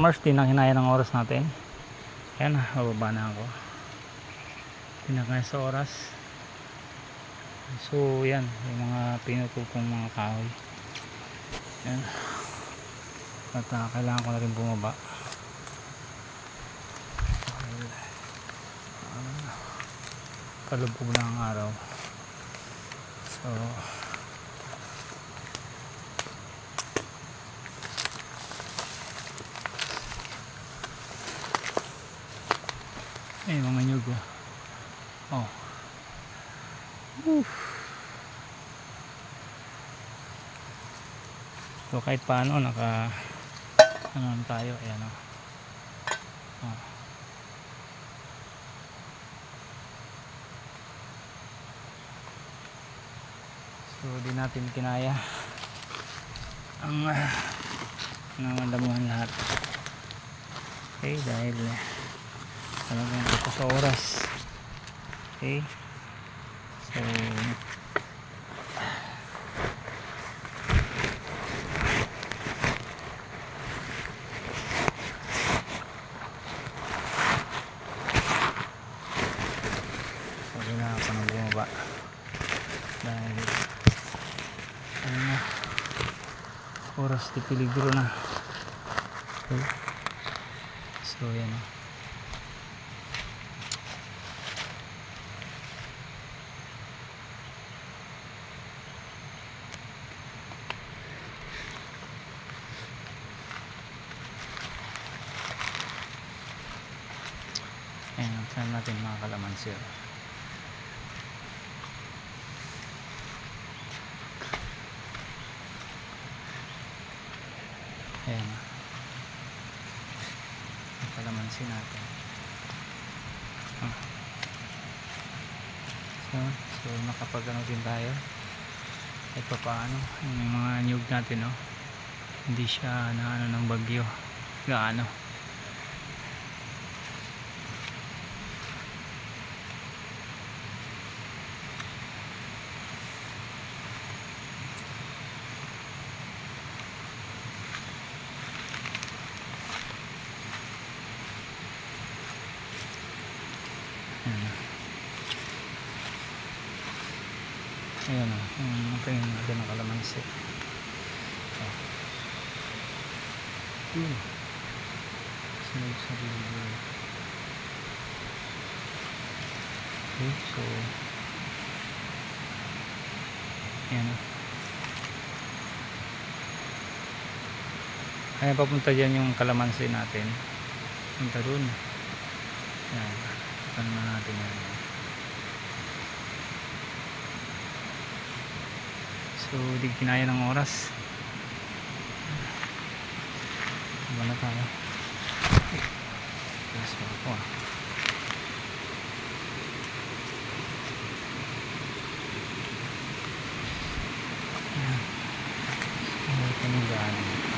Mars, di na hinaya ng oras natin. Ayan bababa na ako. Di na kaya sa oras. So, yan. Yung mga pinutupong mga kahoy. Ayan. At ah, kailangan ko na rin bumaba. Ah, palubog na ang araw. So, Eh, mga nyug oh. Oh. Oof. So kahit paano naka ano tayo, ayan oh. oh. So di natin kinaya ang uh, nangandamuhan lahat. Okay, dahil eh, talagang tapos sa oras. Okay? So sabi na ako nang bumaba. Dahil ano na oras di peligro na. Okay? So yan. o Ayan, saan natin mga kalamansi. Ayan. Ang kalamansi natin. Ah. So, so nakapag ano din tayo. Kahit pa paano. Yung mga nyug natin, no? Hindi siya na ano ng bagyo. Gaano. Ayan. Ayan o. Yung tingin natin ng kalamansi. Oh. Sunod sa video. Okay, so ayan o. Ayan, papunta dyan yung kalamansi natin. Punta dun. Ayan bubuksan na natin yan so di kinaya ng oras diba na tayo mas mga po ah Ayan. Ayan. Ayan.